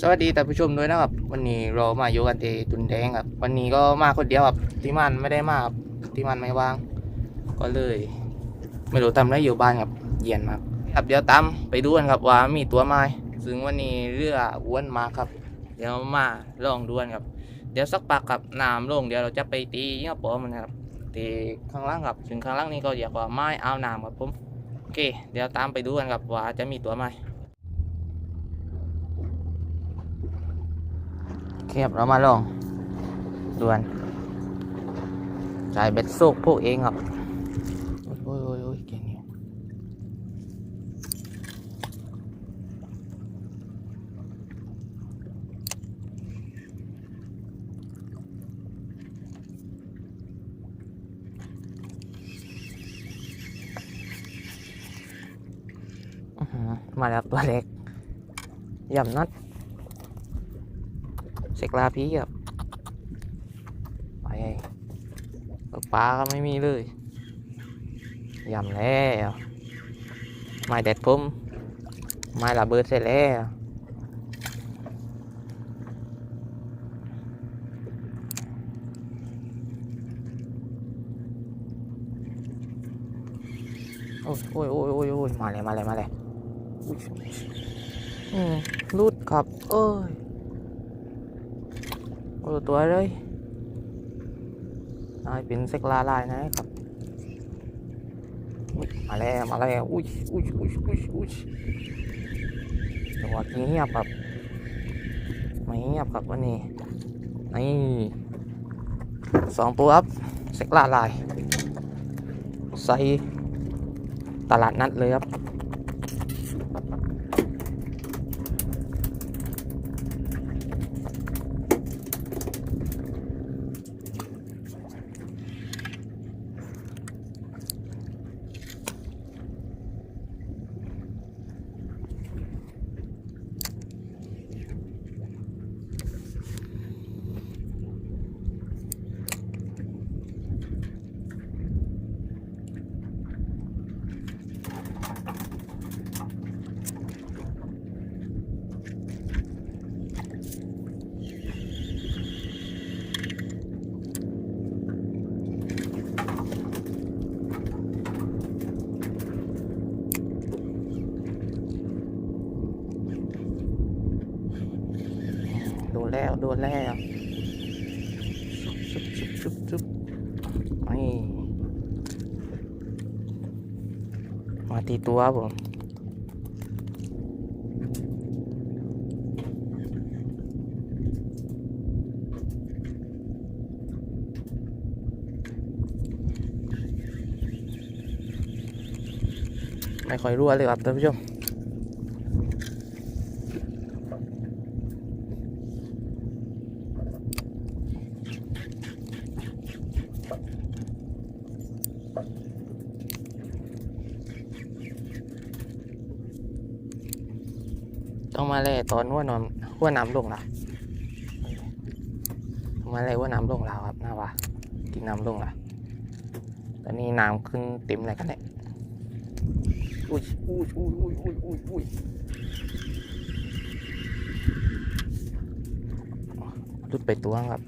สวัสดีท่านผู้ชมด้วยนะครับ วันนี้เรามาอยู่กันที่ตุนแดงครับ วันนี้ก็มาคนเดียวครับที่มันไม่ได้มาครับที่มันไม่ว่าง ก็เลย ไม่รู้ทำอะไรอยู่บ้านครับเย็นมากครับเดี๋ยวตามไปดูกันครับว่ามีตัวไม้ซึ่งวันนี้เรืออ้วนมาครับ เดี๋ยวมาลองดูกันครับ เดี๋ยวสักปักครับน้ำลงเดี๋ยวเราจะไปตีเงี้ยปอมันครับตีข้างล่างครับซึ่งข้างล่างนี้ก็เรียกว่าไม้เอาน้ำครับผมโอเค เดี๋ยวตามไปดูกันครับว่าจะมีตัวไม้ เทียบเรามาลองด่วนจ่ายเบ็ดโซกพวกเองครับโอ้ยโอ้ยโอ้ยเก่งอยู่อื้อหือมาแล้วตัวเล็กย่ำนัด เสกลาพีครับไปตกปลาก็ไม่มีเลยยำแล้วไม้เด็ดผมไม้ระเบิดเสร็จแล้วโอ้ยโอ้ยโอ้ยโอ้ยโอ้ยมาเลยมาเลยมาเลยอุ๊ยอืมรูดครับ เอ้ย โอ้ตัวเลยนายเป็นเซกลาลายนะครับมาแล้วมาแล้วอุ้ยอุ้ยอุ้ยอุ้ยอุ้ยตัวกินเงียบครับไม่เงียบครับวันนี้นี่สองตัวครับเซกลาลายใส่ตลาดนัดเลยครับ แล้วโดนแล้วชุบชุบชุบชุบนี่มาตีตัวบผมไม่ค่อยรั่วเลยครับท่านผู้ชม ต้องมาแล่ตอนหัวนอนหัวน้ำลงละต้องมาแล่หัวน้ำลงแล้วครับน่าว่ากินน้ำลงละตอนนี้น้ำขึ้นเต็มเลยกันเนี่ยอุ้ยอุ้ยอุ้ยอุ้ยอุ้ยอุ้ยอุ้ยรุดไปตัวครับ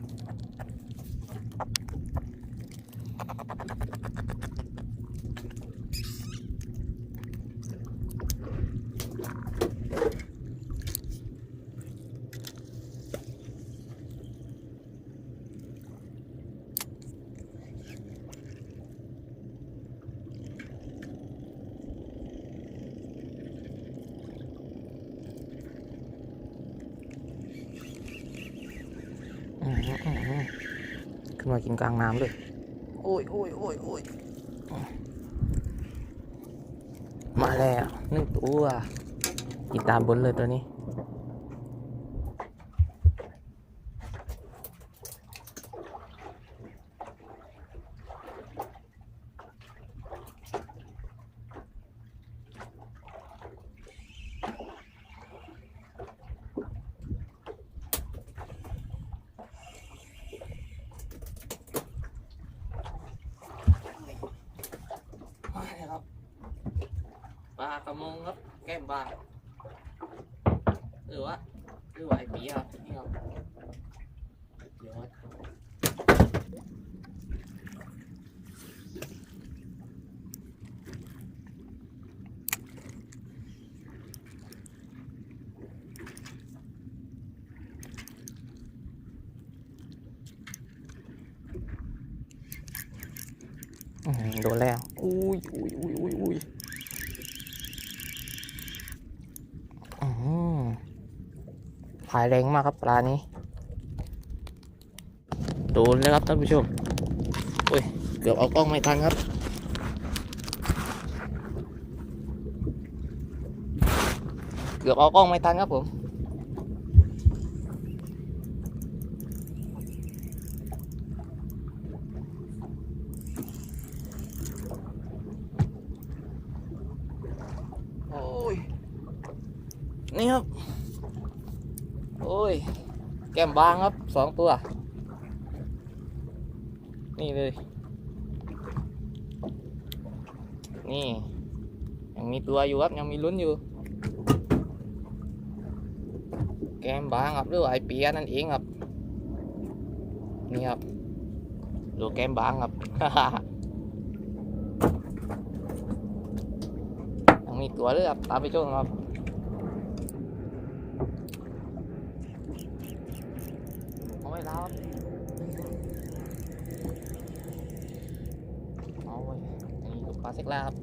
ขึ้นมากินกลางน้ำเลย โอ้ยโอ้ยโอ้ยโอ้ยมาแล้วหนึ่งตัวกินตามบนเลยตัวนี้ มา แล้วครับปลากระมงครับแก้มบานหรือว่าหรือว่าไอ้ปีครับนี่ครับยอดโดนแล้ว อุ้ยอุ้ยอุ้ยอุ้ยอุ้ยอืมพายแรงมากครับปลานี้โดนเลยครับท่านผู้ชมอุ้ยเกือบเอากล้องไม่ทันครับ เกือบเอากล้องไม่ทันครับผมโอ้ยนี่ครับ โอ้ย แก้มบางครับสองตัว นี่เลย นี่ ยังมีตัวอยู่ครับ ยังมีลุ้นอยู่ แก้มบางครับหรือไอเปียนั่นเองครับ นี่ครับดูแก้มบางครับยังมีตัวด้วยครับ ตามไปชมครับ เอาไว้ล้วครับเอาไว้อันนี้ลูกปลาเซ็กแลาครับ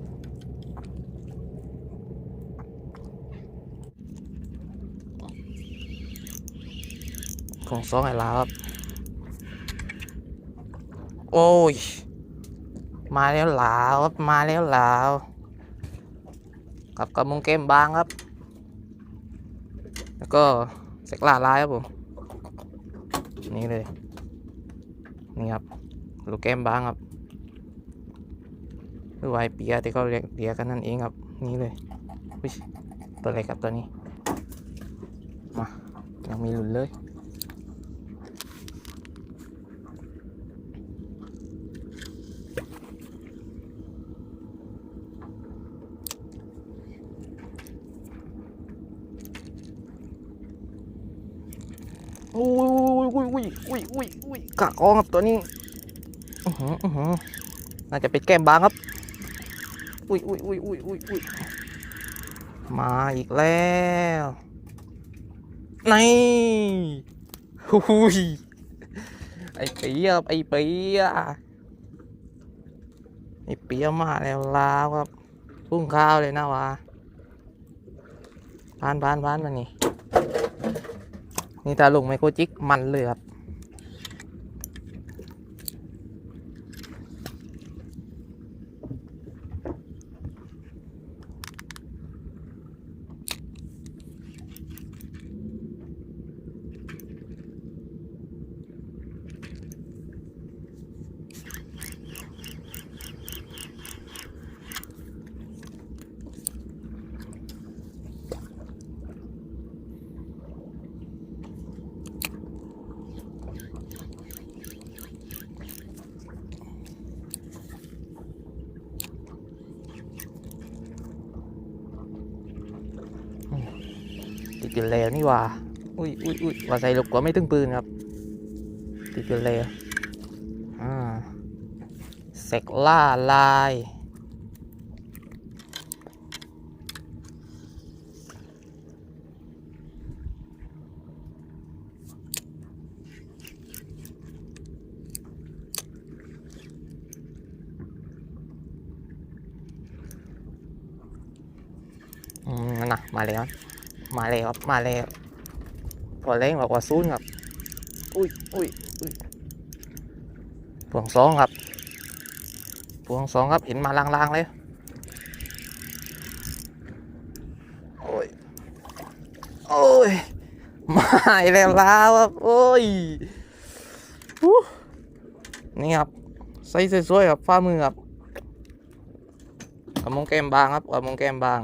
ของสองไอ้ลาครับ โอ้ย มาแล้วลาวครับ มาแล้วลาวกับกระมงเกมบางครับ แล้วก็เซ็กลาลายครับผม นี่เลย นี่ครับ ลูกแก้มบางครับหรือวายเปียที่เขาเรียกเรียกกันนั่นเองครับ นี่เลยอุ๊ยตัวเล็กครับตัวนี้ มา ยังมีหลุนเลย อุ้ย อุ้ยอุ้ยอุ้ยกะกองครับตัวนี้อือหืออือหือน่าจะเป็นแก้มบางครับ อุ้ยอุ้ยอุ้ยอุ้ยอุ้ยอุ้ยมาอีกแล้วในี่อุ้ยไอ้เปียครับไอ้เปียไอ้เปียมาแล้วลาวครับพุ่งข้าวเลยนะวะพานพานพานมานี่นี่ตาลุงไมโครจิกมันเลยครับ อยู่แล้วนี่หว่าอุ้ยอุ้ยอุ้ยว่าใส่ลูกกว่าไม่ถึงปืนครับ ติดอยู่แล้วอ่าเสกล่าลายอืมนั่นนะมาแล้ว มาแล้วครับมาแล้วพอเล่งบอกว่าซูนครับ อุ้ยอุ้ยอุ้ยพวงสองครับพวงสองครับเห็นมาลางๆเลยโอ้ยโอ้ยมาอีกแล้วลาวครับโอ้ยอู้นี่ครับใส่สวยๆครับฟ้ามือครับกระมงแก้มบางครับกระมงแก้มบาง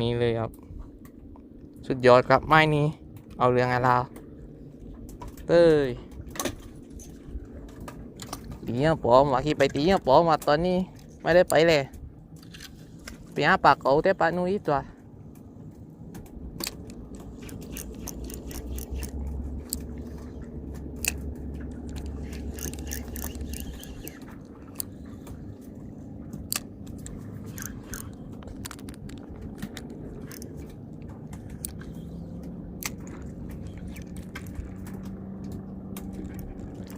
นี่เลยครับ สุดยอดครับไม้นี้ เอาเรื่องอะไรเราเต้ยตีเงี้ยปอมว่าขี่ไปตีเงี้ยปอมว่าตอนนี้ไม่ได้ไปเลยไปหาปากเขาแต่ปากนู้นอีกตัว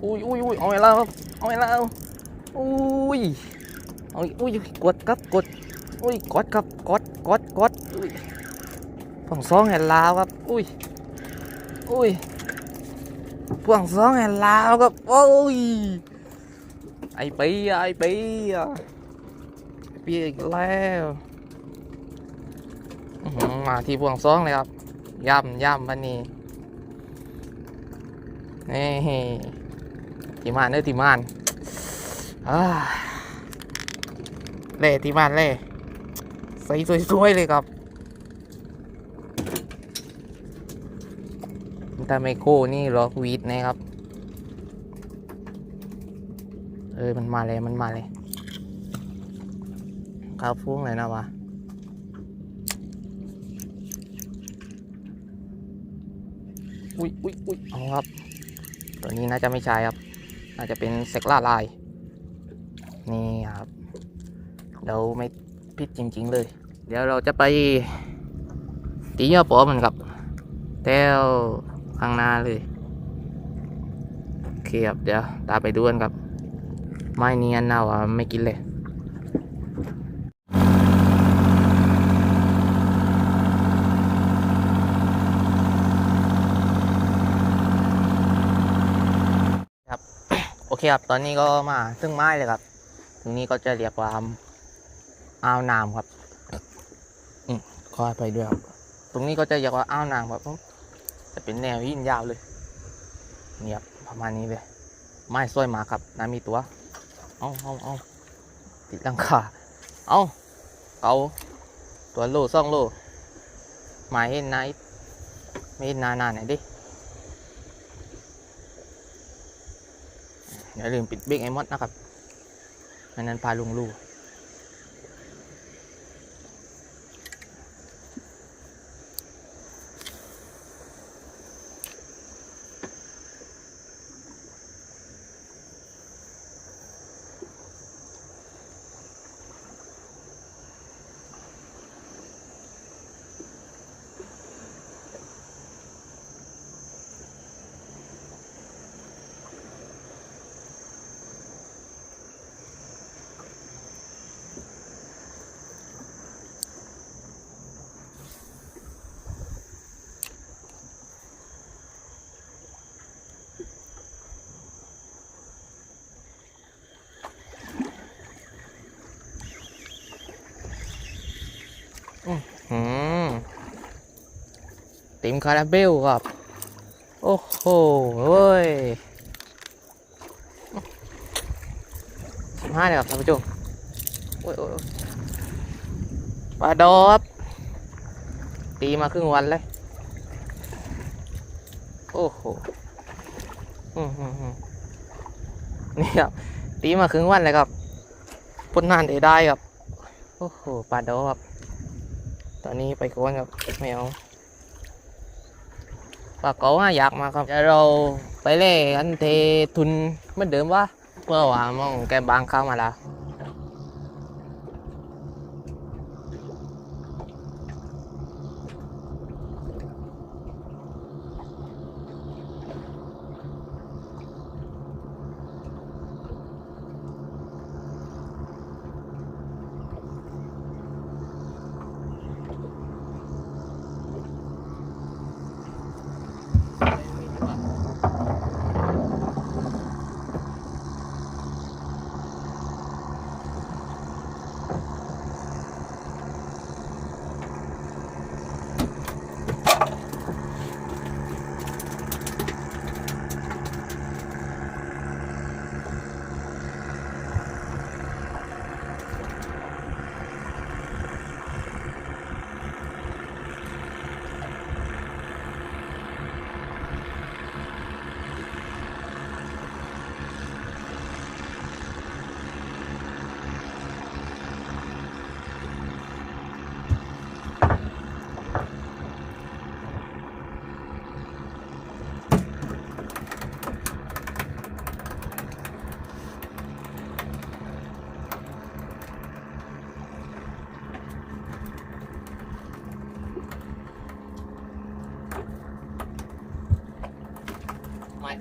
อุ้ยอุ้ยอุ้ยเอาไว้แล้วครับเอาไว้แล้วอุ้ยเอาอุ้ยกดครับกดอุ้ยกดครับกดกดกดอุ้ยพ่วงสองแห่งลาวครับอุ้ยอุ้ยพ่วงสองแห่งลาวครับโอ้ยไอปีไอปีไอปีอีกแล้วมาที่พ่วงสองเลยครับย่ำย่ำวันนี้นี่ ทีมานเด้อทีมานอ่าเล่ทีมานเล่ใส่สวยๆเลยครับถ้าไม่โก้นี่ล็อกวีดนะครับ เออ มันมาเลย มันมาเลยข้าวฟุ้งเลยนะวะอุ้ยอุ้ยอุ้ยเอาครับ ตัวนี้น่าจะไม่ใช่ครับ น่าจะเป็นเซกล่าลาย นี่ครับเราไม่พิษจริง ๆ เลย เดี๋ยวเราจะไปตียอปอมันกับแต้วข้างหน้าเลยโอเคครับเดี๋ยวตาไปดูกันครับ ไม่เนียนนะวะไม่กินเลย เคครับ ตอนนี้ก็มาซึ่งไม้เลยครับตรงนี้ก็จะเรียกว่าอ่าวนามครับอืมขอไปด้วยครับ ตรงนี้ก็จะเรียกว่าอ่าวนามครับจะเป็นแนวหินยาวเลยเนี่ยบประมาณนี้เลย ไม้สวยมาครับน้ำมีตัว เอาเอาเอาติดหลังคาเอาเกาตัวโลซ่องโลไม้เห็นนายไม่เห็นนานานไหนอยดิ อย่าลืมปิดเบรกไอ้มดนะครับไม่นั้นพาลุงลู ติมคาราเบลครับ โอ้โหเว้ยสิบห้าเลยครับท่านผู้ชมโอ้ยปลาดอบตีมาครึ่งวันเลย โอ้โหอืมนี่ครับ ตีมาครึ่งวันเลยครับปนนานได้ได้ครับ โอ้โหปลาดอบตอนนี้ไปก่อนครับไม่เอา เก๋าห้าอยากมาครับเดี๋ยวเราไปเล่อันเททุนเหมือนเดิมวะเพื่อว่ามองแกบางเข้ามาแล้ว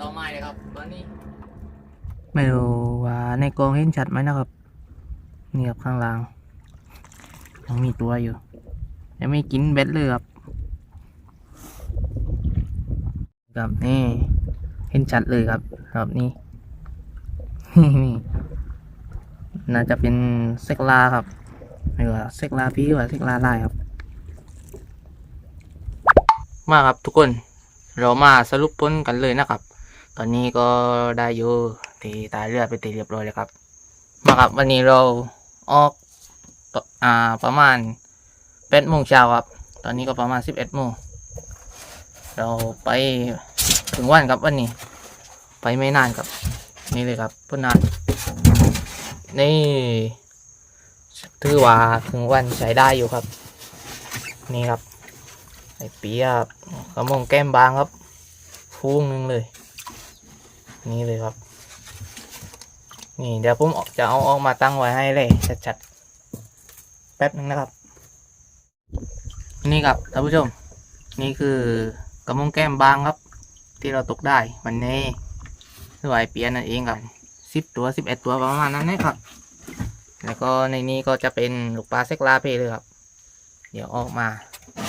ต่อไม้เลยครับตอนนี้ไม่รู้ว่าในกองเห็นชัดไหมนะครับนี่ครับข้างล่างยังมีตัวอยู่ยังไม่กินเบ็ดเลยครับครับนี่เห็นชัดเลยครับครับนี่นี่น่าจะเป็นเซกลาครับไม่ว่าเซกลาพี่หรือว่าเซกลาลายครับ มาครับทุกคน เรามาสรุปผลกันเลยนะครับ ตอนนี้ก็ได้อยู่ที่ตายเรือดไปตีเรียบร้อยแล้วครับ มาครับวันนี้เราออกอ่าประมาณแปดโมงเช้าครับ ตอนนี้ก็ประมาณสิบเอ็ดโมงเราไปถึงวันครับวันนี้ ไปไม่นานครับ นี่เลยครับเพื่อนนานนี่ถือว่าถึงวันใช้ได้อยู่ครับ นี่ครับไอเปียกกระมงแก้มบางครับ ฟูงหนึงเลย นี่เลยครับ นี่เดี๋ยวผมออกจะเอาออกมาตั้งไว้ให้เลยชัดๆแป๊บนึงนะครับ นี่ครับท่านผู้ชม นี่คือกระมงแก้มบางครับ ที่เราตกได้วันนี้สวยเปียนั่นเองครับสิบตัวสิบเอ็ดตัวประมาณนั้นนะครับ แล้วก็ในนี้ก็จะเป็นลูกปลาเซกลาเพเลยครับ เดี๋ยวออกมา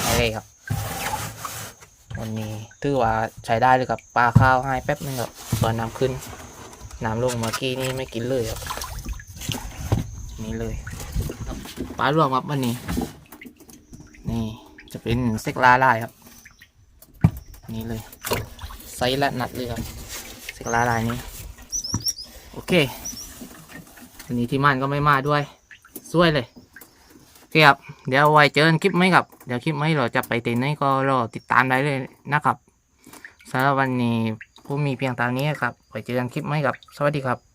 ให้เลยครับ วันนี้ถือว่าใช้ได้เลยครับปลาข้าวให้แป๊บนึงครับตอนน้ำขึ้นน้ำลงเมื่อกี้นี่ไม่กินเลยครับนี่เลยปลารวมครับวันนี้ นี่จะเป็นเซกลาลายครับ นี่เลยไซส์ละนัดเลยครับเซกลาลายนี้โอเควันนี้ที่มันก็ไม่มาด้วยสวยเลย คครับ เดี๋ยวไว้เจอคลิปไหมครับ เดี๋ยวคลิปไหมเราจะไปเต้นไหนก็รอติดตามได้เลยนะครับสำหรับวันนี้ผมมีเพียงตานี้ครับไว้เจอกันคลิปไหมครับ สวัสดีครับ